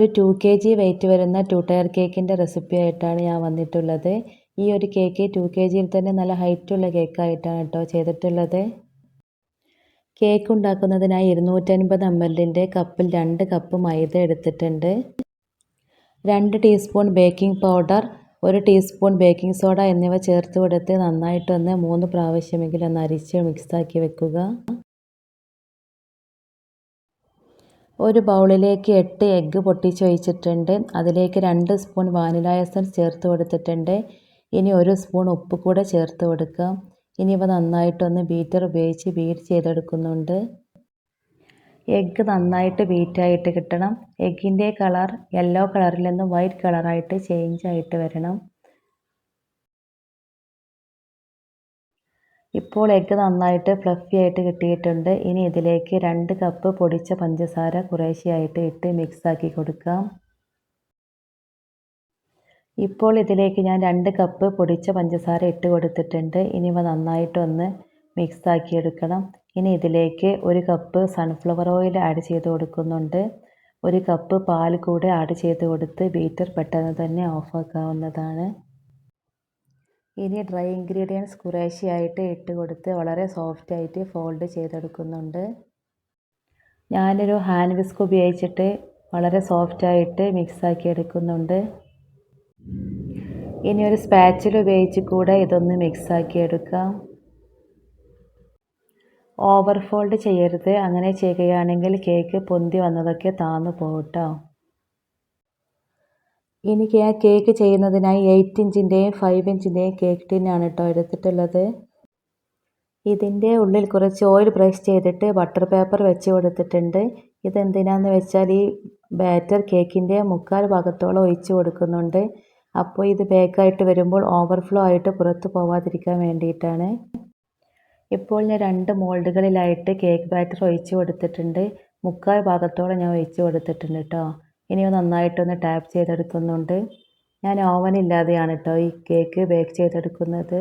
ഒരു two K G weight വരുന്ന two tier കേക്കിന്റെ റെസിപ്പി ആയിട്ടാണ് ഞാൻ വന്നിട്ടുള്ളത്. ഈ ഒരു കേക്ക് ടു കെ ജിയിൽ തന്നെ നല്ല ഹൈറ്റുള്ള കേക്കായിട്ടാണ് കേട്ടോ ചെയ്തിട്ടുള്ളത്. കേക്ക് ഉണ്ടാക്കുന്നതിനായി ഇരുന്നൂറ്റൻപത് എം എല്ലിന്റെ കപ്പിൽ രണ്ട് കപ്പ് മൈദ എടുത്തിട്ടുണ്ട്. രണ്ട് ടീസ്പൂൺ ബേക്കിംഗ് പൗഡർ ഒരു ടീസ്പൂൺ ബേക്കിംഗ് സോഡ എന്നിവ ചേർത്ത് കൊടുത്ത് നന്നായിട്ടൊന്ന് മൂന്ന് പ്രാവശ്യമെങ്കിലും ഒന്ന് അരിച്ച് മിക്സാക്കി വെക്കുക. ഒരു ബൗളിലേക്ക് എട്ട് എഗ്ഗ് പൊട്ടിച്ച് ഒഴിച്ചിട്ടുണ്ട്. അതിലേക്ക് രണ്ട് സ്പൂൺ വാനില എസൻസ് ചേർത്ത് കൊടുത്തിട്ടുണ്ട്. ഇനി ഒരു സ്പൂൺ ഉപ്പ് കൂടെ ചേർത്ത് കൊടുക്കാം ഇനി ഇവ നന്നായിട്ടൊന്ന് ബീറ്റർ ഉപയോഗിച്ച് ബീറ്റ് ചെയ്തെടുക്കുന്നുണ്ട്. എഗ്ഗ് നന്നായിട്ട് ബീറ്റായിട്ട് കിട്ടണം. എഗ്ഗിന്റെ കളർ യെല്ലോ കളറിൽ നിന്ന് വൈറ്റ് കളറായിട്ട് ചേഞ്ച് ആയിട്ട് വരണം. ഇപ്പോൾ എഗ്ഗ് നന്നായിട്ട് ഫ്ലഫി ആയിട്ട് കിട്ടിയിട്ടുണ്ട്. ഇനി ഇതിലേക്ക് രണ്ട് കപ്പ് പൊടിച്ച പഞ്ചസാര കുറേശ്ശെയായിട്ട് ഇട്ട് മിക്സാക്കി കൊടുക്കാം. ഇപ്പോൾ ഇതിലേക്ക് ഞാൻ രണ്ട് കപ്പ് പൊടിച്ച പഞ്ചസാര ഇട്ട് കൊടുത്തിട്ടുണ്ട്. ഇനി ഇവ നന്നായിട്ടൊന്ന് മിക്സാക്കി എടുക്കണം. ഇനി ഇതിലേക്ക് ഒരു കപ്പ് സൺഫ്ലവർ ഓയിൽ ആഡ് ചെയ്ത് കൊടുക്കുന്നുണ്ട്. ഒരു കപ്പ് പാൽ കൂടെ ആഡ് ചെയ്ത് കൊടുത്ത് ബീറ്റർ പെട്ടെന്ന് തന്നെ ഓഫാക്കാവുന്നതാണ് ഇനി ഡ്രൈ ഇൻഗ്രീഡിയൻസ് കുറേശ്ശെയായിട്ട് ഇട്ട് കൊടുത്ത് വളരെ സോഫ്റ്റ് ആയിട്ട് ഫോൾഡ് ചെയ്തെടുക്കുന്നുണ്ട്. ഞാനൊരു ഹാൻഡ് വിസ്ക് ഉപയോഗിച്ചിട്ട് വളരെ സോഫ്റ്റ് ആയിട്ട് മിക്സാക്കി എടുക്കുന്നുണ്ട്. ഇനി ഒരു സ്പാച്ചിൽ ഉപയോഗിച്ച് കൂടെ ഇതൊന്ന് മിക്സാക്കി എടുക്കാം. ഓവർ ഫോൾഡ് ചെയ്യരുത്. അങ്ങനെ ചെയ്യുകയാണെങ്കിൽ കേക്ക് പൊന്തി വന്നതൊക്കെ താന്നു പോകട്ടോ. ഇനി ആ കേക്ക് ചെയ്യുന്നതിനായി എയ്റ്റ് ഇഞ്ചിന്റെയും ഫൈവ് ഇഞ്ചിന്റെയും കേക്ക് ടിന്നാണ് കേട്ടോ എടുത്തിട്ടുള്ളത്. ഇതിന്റെ ഉള്ളിൽ കുറച്ച് ഓയിൽ ബ്രഷ് ചെയ്തിട്ട് ബട്ടർ പേപ്പർ വെച്ച് കൊടുത്തിട്ടുണ്ട്. ഇതെന്തിനാന്ന് വെച്ചാൽ ഈ ബാറ്റർ കേക്കിന്റെ മുക്കാൽ ഭാഗത്തോളം ഒഴിച്ച് കൊടുക്കുന്നുണ്ട്. അപ്പോൾ ഇത് ബേക്കായിട്ട് വരുമ്പോൾ ഓവർഫ്ലോ ആയിട്ട് പുറത്ത് പോവാതിരിക്കാൻ വേണ്ടിയിട്ടാണ്. ഇപ്പോൾ ഞാൻ രണ്ട് മോൾഡുകളിലായിട്ട് കേക്ക് ബാറ്റർ ഒഴിച്ച് കൊടുത്തിട്ടുണ്ട്. മുക്കാൽ ഭാഗത്തോളം ഞാൻ ഒഴിച്ച് കൊടുത്തിട്ടുണ്ട് കേട്ടോ ഇനി നന്നായിട്ടൊന്ന് ടാപ്പ് ചെയ്തെടുക്കുന്നുണ്ട്. ഞാൻ ഓവൻ ഇല്ലാതെയാണ് കേട്ടോ ഈ കേക്ക് ബേക്ക് ചെയ്തെടുക്കുന്നത്.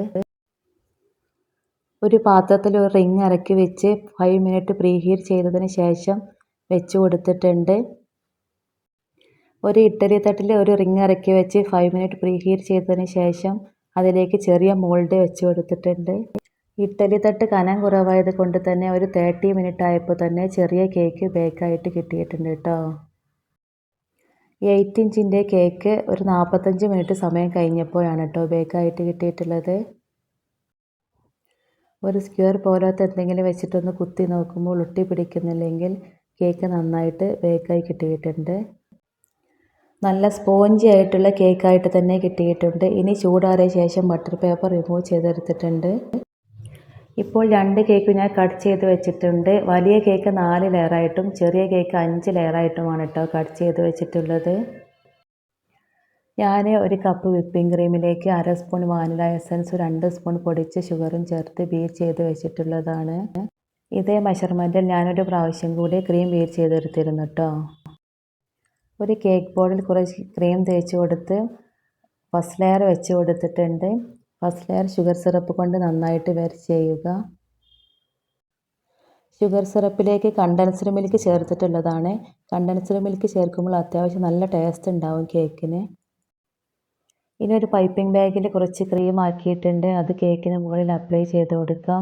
ഒരു പാത്രത്തിൽ ഒരു റിങ് ഇറക്കി വെച്ച് ഫൈവ് മിനിറ്റ് പ്രീഹീറ്റ് ചെയ്തതിന് ശേഷം വെച്ച് കൊടുത്തിട്ടുണ്ട്. ഒരു ഇഡ്ഡലി തട്ടിൽ ഒരു റിങ് ഇറക്കി വെച്ച് ഫൈവ് മിനിറ്റ് പ്രീഹീറ്റ് ചെയ്തതിന് ശേഷം അതിലേക്ക് ചെറിയ മോൾഡ് വെച്ച് കൊടുത്തിട്ടുണ്ട്. ഇഡ്ഡലി തട്ട് കനം കുറവായത് കൊണ്ട് തന്നെ ഒരു തേർട്ടി മിനിറ്റ് ആയപ്പോൾ തന്നെ ചെറിയ കേക്ക് ബേക്കായിട്ട് കിട്ടിയിട്ടുണ്ട് കേട്ടോ എയ്റ്റ് ഇഞ്ചിന്റെ കേക്ക് ഒരു നാൽപ്പത്തഞ്ച് മിനിറ്റ് സമയം കഴിഞ്ഞപ്പോഴാണ് കേട്ടോ ബേക്കായിട്ട് കിട്ടിയിട്ടുള്ളത്. ഒരു സ്ക്വയർ പോലത്തെ എന്തെങ്കിലും വെച്ചിട്ടൊന്ന് കുത്തി നോക്കുമ്പോൾ ഒട്ടി പിടിക്കുന്നില്ലെങ്കിൽ കേക്ക് നന്നായിട്ട് ബേക്കായി കിട്ടിയിട്ടുണ്ട്. നല്ല സ്പോഞ്ചി ആയിട്ടുള്ള കേക്കായിട്ട് തന്നെ കിട്ടിയിട്ടുണ്ട്. ഇനി ചൂടാറിയ ശേഷം ബട്ടർ പേപ്പർ റിമൂവ് ചെയ്തെടുത്തിട്ടുണ്ട്. ഇപ്പോൾ രണ്ട് കേക്ക് ഞാൻ കട്ട് ചെയ്ത് വെച്ചിട്ടുണ്ട്. വലിയ കേക്ക് നാല് ലെയറായിട്ടും ചെറിയ കേക്ക് അഞ്ച് ലെയറായിട്ടുമാണ് കേട്ടോ കട്ട് ചെയ്ത് വെച്ചിട്ടുള്ളത്. ഞാൻ ഒരു കപ്പ് വിപ്പിംഗ് ക്രീമിലേക്ക് അര സ്പൂൺ വാനില എസൻസ് രണ്ട് സ്പൂൺ പൊടിച്ച് ഷുഗറും ചേർത്ത് ബീറ്റ് ചെയ്ത് വെച്ചിട്ടുള്ളതാണ്. ഇതേ മെഷർമെന്റിൽ ഞാനൊരു പ്രാവശ്യം കൂടി ക്രീം ബീറ്റ് ചെയ്തെടുത്തിരുന്നു കേട്ടോ ഒരു കേക്ക് ബോർഡിൽ കുറച്ച് ക്രീം തേച്ച് കൊടുത്ത് ഫസ്റ്റ് ലെയർ വെച്ച് കൊടുത്തിട്ടുണ്ട്. ഫസ്റ്റ് ലെയർ ഷുഗർ സിറപ്പ് കൊണ്ട് നന്നായിട്ട് വെർ ചെയ്യുക. ഷുഗർ സിറപ്പിലേക്ക് കണ്ടൻസ്ഡ് മിൽക്ക് ചേർത്തിട്ടുള്ളതാണ്. കണ്ടൻസ്ഡ് മിൽക്ക് ചേർക്കുമ്പോൾ അത്യാവശ്യം നല്ല ടേസ്റ്റ് ഉണ്ടാവും കേക്കിന്. ഇനി ഒരു പൈപ്പിംഗ് ബാഗിൽ കുറച്ച് ക്രീം ആക്കിയിട്ടുണ്ട്. അത് കേക്കിന് മുകളിൽ അപ്ലൈ ചെയ്ത് കൊടുക്കാം.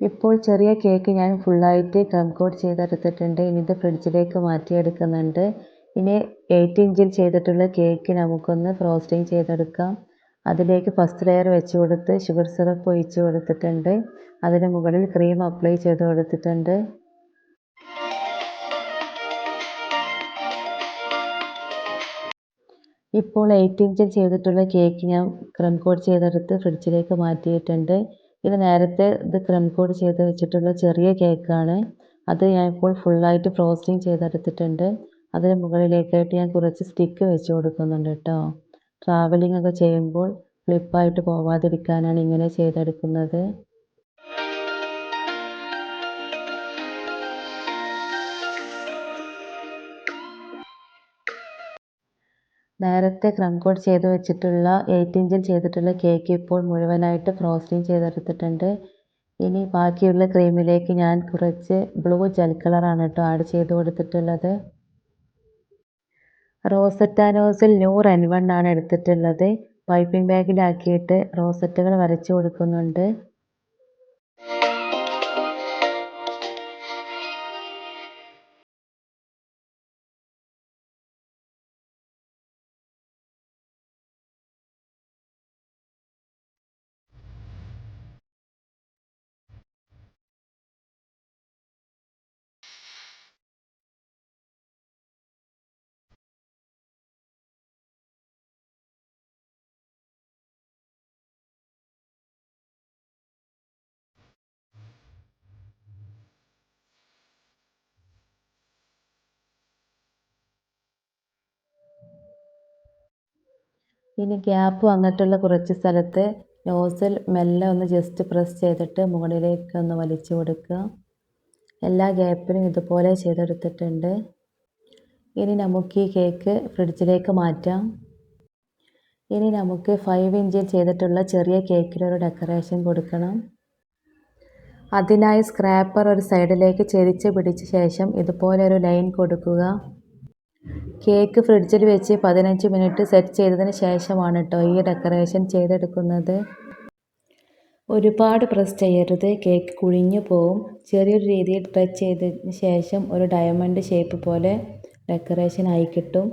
ഇപ്പോൾ ചെറിയ കേക്ക് ഞാൻ ഫുള്ളായിട്ട് കം കോട്ട് ചെയ്തെടുത്തിട്ടുണ്ട്. ഇനി ഇത് ഫ്രിഡ്ജിലേക്ക് മാറ്റിയെടുക്കുന്നുണ്ട്. ഇനി എയ്റ്റ് ഇഞ്ചിൽ ചെയ്തിട്ടുള്ള കേക്ക് നമുക്കൊന്ന് ഫ്രോസ്റ്റിംഗ് ചെയ്തെടുക്കാം. അതിലേക്ക് ഫസ്റ്റ് ലെയർ വെച്ച് കൊടുത്ത് ഷുഗർ സിറപ്പ് ഒഴിച്ച് കൊടുത്തിട്ടുണ്ട്. അതിന് മുകളിൽ ക്രീം അപ്ലൈ ചെയ്ത് കൊടുത്തിട്ടുണ്ട്. ഇപ്പോൾ എയ്റ്റ് ഇഞ്ചിൽ ചെയ്തിട്ടുള്ള കേക്ക് ഞാൻ ക്രം കോട്ട് ചെയ്തെടുത്ത് ഫ്രിഡ്ജിലേക്ക് മാറ്റിയിട്ടുണ്ട്. ഇത് നേരത്തെ ഇത് ക്രം കോഡ് ചെയ്ത് വെച്ചിട്ടുള്ള ചെറിയ കേക്കാണ് അത് ഞാൻ ഇപ്പോൾ ഫുള്ളായിട്ട് ഫ്രോസ്റ്റിംഗ് ചെയ്തെടുത്തിട്ടുണ്ട്. അതിന് മുകളിലേക്കായിട്ട് ഞാൻ കുറച്ച് സ്റ്റിക്ക് വെച്ച് കൊടുക്കുന്നുണ്ട് കേട്ടോ. ട്രാവലിംഗ് ഒക്കെ ചെയ്യുമ്പോൾ ഫ്ലിപ്പായിട്ട് പോവാതിരിക്കാനാണ് ഇങ്ങനെ ചെയ്തെടുക്കുന്നത്. നേരത്തെ ക്രം കോഡ് ചെയ്ത് വെച്ചിട്ടുള്ള എയ്റ്റ് ഇഞ്ചിൽ ചെയ്തിട്ടുള്ള കേക്ക് ഇപ്പോൾ മുഴുവനായിട്ട് ഫ്രോസ്റ്റിംഗ് ചെയ്തെടുത്തിട്ടുണ്ട്. ഇനി ബാക്കിയുള്ള ക്രീമിലേക്ക് ഞാൻ കുറച്ച് ബ്ലൂ ജെൽ കളറാണ് കേട്ടോ ആഡ് ചെയ്ത് കൊടുത്തിട്ടുള്ളത്. റോസറ്റാനോസിൽ നോസിൽ നൂറ് വൺ ആണ് എടുത്തിട്ടുള്ളത്. പൈപ്പിംഗ് ബാഗിലാക്കിയിട്ട് റോസറ്റുകൾ വരച്ചു കൊടുക്കുന്നുണ്ട്. ഇനി ഗ്യാപ്പ് വന്നിട്ടുള്ള കുറച്ച് സ്ഥലത്ത് നോസിൽ മെല്ലെ ഒന്ന് ജസ്റ്റ് പ്രസ് ചെയ്തിട്ട് മുകളിലേക്ക് ഒന്ന് വലിച്ചു കൊടുക്കുക. എല്ലാ ഗ്യാപ്പിനും ഇതുപോലെ ചെയ്തെടുത്തിട്ടുണ്ട്. ഇനി നമുക്ക് ഈ കേക്ക് ഫ്രിഡ്ജിലേക്ക് മാറ്റാം. ഇനി നമുക്ക് ഫൈവ് ഇഞ്ചിൽ ചെയ്തിട്ടുള്ള ചെറിയ കേക്കിലൊരു ഡെക്കറേഷൻ കൊടുക്കണം. അതിനായി സ്ക്രാപ്പർ ഒരു സൈഡിലേക്ക് ചെരിച്ച് പിടിച്ച ശേഷം ഇതുപോലെ ഒരു ലൈൻ കൊടുക്കുക. കേക്ക് ഫ്രിഡ്ജിൽ വെച്ച് പതിനഞ്ച് മിനിറ്റ് സെറ്റ് ചെയ്തതിന് ശേഷമാണ് കേട്ടോ ഈ ഡെക്കറേഷൻ ചെയ്തെടുക്കുന്നത്. ഒരുപാട് പ്രസ് ചെയ്യരുത്. കേക്ക് കുഴിഞ്ഞു പോവും. ചെറിയൊരു രീതിയിൽ ടച്ച് ചെയ്തതിന് ശേഷം ഒരു ഡയമണ്ട് ഷേപ്പ് പോലെ ഡെക്കറേഷൻ ആയി കിട്ടും.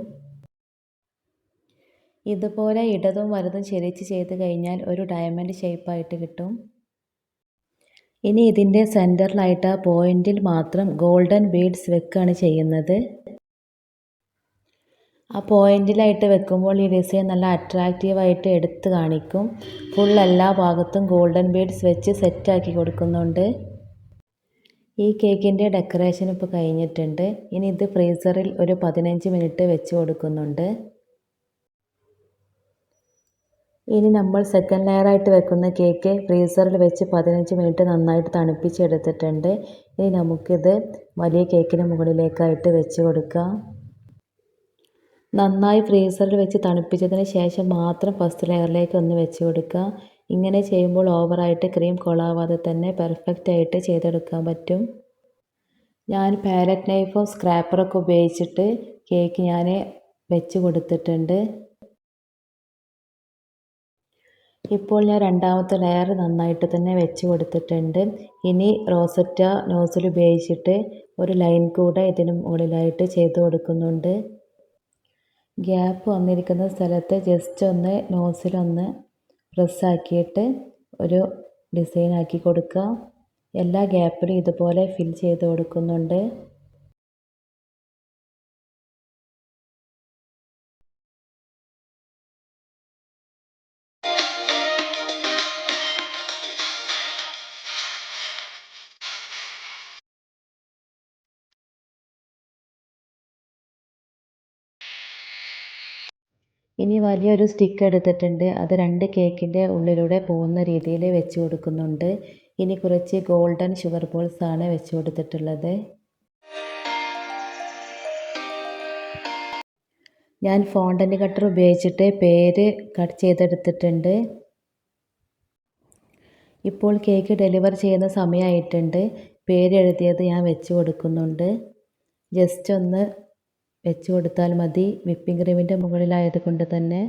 ഇതുപോലെ ഇടതും വലതും ചെരിച്ച് ചെയ്ത് കഴിഞ്ഞാൽ ഒരു ഡയമണ്ട് ഷേപ്പായിട്ട് കിട്ടും. ഇനി ഇതിന്റെ സെന്ററിലായിട്ട് ആ പോയിന്റിൽ മാത്രം ഗോൾഡൻ ബീഡ്സ് വെക്കുകയാണ് ചെയ്യുന്നത്. ആ പോയിന്റിലായിട്ട് വെക്കുമ്പോൾ ഈ ഡിസൈൻ നല്ല അട്രാക്റ്റീവായിട്ട് എടുത്ത് കാണിക്കും. ഫുൾ എല്ലാ ഭാഗത്തും ഗോൾഡൻ ബീഡ്സ് വെച്ച് സെറ്റാക്കി കൊടുക്കുന്നുണ്ട്. ഈ കേക്കിന്റെ ഡെക്കറേഷൻ ഇപ്പോൾ കഴിഞ്ഞിട്ടുണ്ട്. ഇനി ഇത് ഫ്രീസറിൽ ഒരു പതിനഞ്ച് മിനിറ്റ് വെച്ച് കൊടുക്കുന്നുണ്ട്. ഇനി നമ്മൾ സെക്കൻഡ് ലെയറായിട്ട് വെക്കുന്ന കേക്ക് ഫ്രീസറിൽ വെച്ച് പതിനഞ്ച് മിനിറ്റ് നന്നായിട്ട് തണുപ്പിച്ചെടുത്തിട്ടുണ്ട്. ഇനി നമുക്കിത് വലിയ കേക്കിന് മുകളിലേക്കായിട്ട് വെച്ച് കൊടുക്കാം. നന്നായി ഫ്രീസറിൽ വെച്ച് തണുപ്പിച്ചതിന് ശേഷം മാത്രം ഫസ്റ്റ് ലെയറിലേക്ക് ഒന്ന് വെച്ച് കൊടുക്കുക. ഇങ്ങനെ ചെയ്യുമ്പോൾ ഓവറായിട്ട് ക്രീം കൊളാവാതെ തന്നെ പെർഫെക്റ്റ് ആയിട്ട് ചെയ്തെടുക്കാൻ പറ്റും. ഞാൻ പാലറ്റ് നൈഫും സ്ക്രാപ്പറൊക്കെ ഉപയോഗിച്ചിട്ട് കേക്ക് ഞാൻ വെച്ച് കൊടുത്തിട്ടുണ്ട്. ഇപ്പോൾ ഞാൻ രണ്ടാമത്തെ ലെയർ നന്നായിട്ട് തന്നെ വെച്ച് കൊടുത്തിട്ടുണ്ട്. ഇനി റോസറ്റ നോസിൽ ഉപയോഗിച്ചിട്ട് ഒരു ലൈൻ കൂടെ ഇതിന് മുകളിലായിട്ട് ചെയ്ത് കൊടുക്കുന്നുണ്ട്. ഗ്യാപ്പ് വന്നിരിക്കുന്ന സ്ഥലത്ത് ജസ്റ്റ് ഒന്ന് നോസിലൊന്ന് പ്രസ്സാക്കിയിട്ട് ഒരു ഡിസൈനാക്കി കൊടുക്കുക. എല്ലാ ഗ്യാപ്പിലും ഇതുപോലെ ഫിൽ ചെയ്ത് കൊടുക്കുന്നുണ്ട്. ഇനി വലിയൊരു സ്റ്റിക്ക് എടുത്തിട്ടുണ്ട്. അത് രണ്ട് കേക്കിന്റെ ഉള്ളിലൂടെ പോകുന്ന രീതിയിൽ വെച്ച് കൊടുക്കുന്നുണ്ട്. ഇനി കുറച്ച് ഗോൾഡൻ ഷുഗർ ബോൾസ് ആണ് വെച്ച് കൊടുത്തിട്ടുള്ളത്. ഞാൻ ഫോണ്ടൻ കട്ടർ ഉപയോഗിച്ചിട്ട് പേര് കട്ട് ചെയ്തെടുത്തിട്ടുണ്ട്. ഇപ്പോൾ കേക്ക് ഡെലിവർ ചെയ്യുന്ന സമയമായിട്ടുണ്ട്. പേരെഴുതിയത് ഞാൻ വെച്ച് കൊടുക്കുന്നുണ്ട്. ജസ്റ്റ് ഒന്ന് വെച്ച് കൊടുത്താൽ മതി. വിപ്പിംഗ് ക്രീമിന്റെ മുകളിലായത് കൊണ്ട് തന്നെ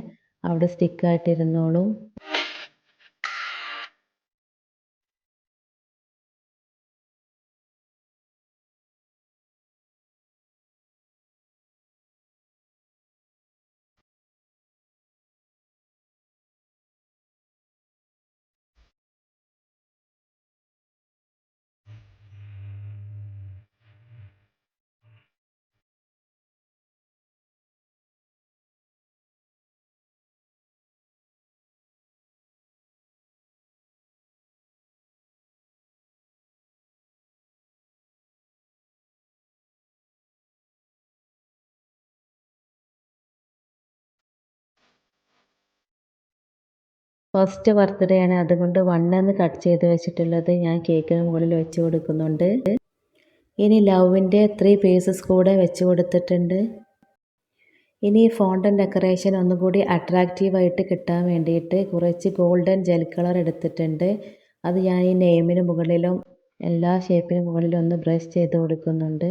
അവിടെ സ്റ്റിക്കായിട്ടിരുന്നോളും. ഫസ്റ്റ് ബർത്ത്ഡേ ആണ് അതുകൊണ്ട് വണ്ണെന്ന് കട്ട് ചെയ്ത് വെച്ചിട്ടുള്ളത് ഞാൻ കേക്കിന് മുകളിൽ വെച്ച് കൊടുക്കുന്നുണ്ട്. ഇനി ലവിന്റെ ത്രീ പീസസ് കൂടെ വെച്ച് കൊടുത്തിട്ടുണ്ട്. ഇനി ഫോണ്ടൻ ഡെക്കറേഷൻ ഒന്നുകൂടി അട്രാക്റ്റീവായിട്ട് കിട്ടാൻ വേണ്ടിയിട്ട് കുറച്ച് ഗോൾഡൻ ജെൽ കളർ എടുത്തിട്ടുണ്ട്. അത് ഞാൻ ഈ നെയിമിന് മുകളിലും എല്ലാ ഷേപ്പിന് മുകളിലും ഒന്ന് ബ്രഷ് ചെയ്ത് കൊടുക്കുന്നുണ്ട്.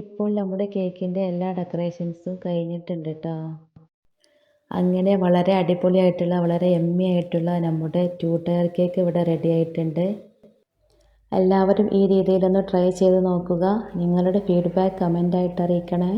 ഇപ്പോൾ നമ്മുടെ കേക്കിന്റെ എല്ലാ ഡെക്കറേഷൻസും കഴിഞ്ഞിട്ടുണ്ട് കേട്ടോ അങ്ങനെ വളരെ അടിപൊളിയായിട്ടുള്ള വളരെ എമ്മി ആയിട്ടുള്ള നമ്മുടെ ടു ടയർ കേക്ക് ഇവിടെ റെഡി ആയിട്ടുണ്ട്. എല്ലാവരും ഈ രീതിയിലൊന്ന് ട്രൈ ചെയ്ത് നോക്കുക. നിങ്ങളുടെ ഫീഡ്ബാക്ക് കമന്റായിട്ട് അറിയിക്കണേ.